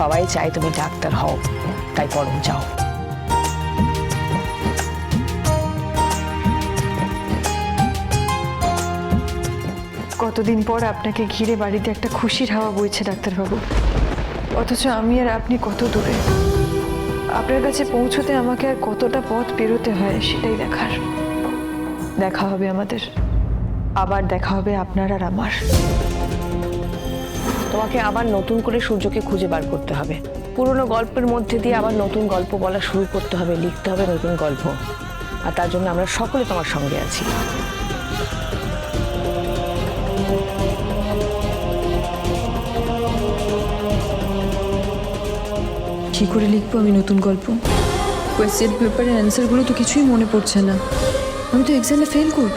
সবাই চায় তুমি ডাক্তার হও, তাই বরং যাও। কতদিন পর আপনাকে ঘিরে বাড়িতে একটা খুশির হাওয়া বইছে ডাক্তারবাবু। অথচ আমি আর আপনি কত দূরে? আপনার কাছে পৌঁছতে আমাকে আর কতটা পথ পেরোতে হয় সেটাই দেখার। দেখা হবে আমাদের। আবার দেখা হবে আপনার আর আমার। তোমাকে আবার নতুন করে সূর্যকে খুঁজে বার করতে হবে। পুরনো গল্পের মধ্যে দিয়ে আবার নতুন গল্প বলা শুরু করতে হবে, লিখতে হবে নতুন গল্প। আর তার জন্য আমরা সকলে তোমার সঙ্গে আছি। কি করে লিখব আমি নতুন গল্প? কোয়েশ্চেন পেপারের অ্যান্সারগুলো তো কিছুই মনে পড়ছে না। আমি তো এক্সামে ফেল করব।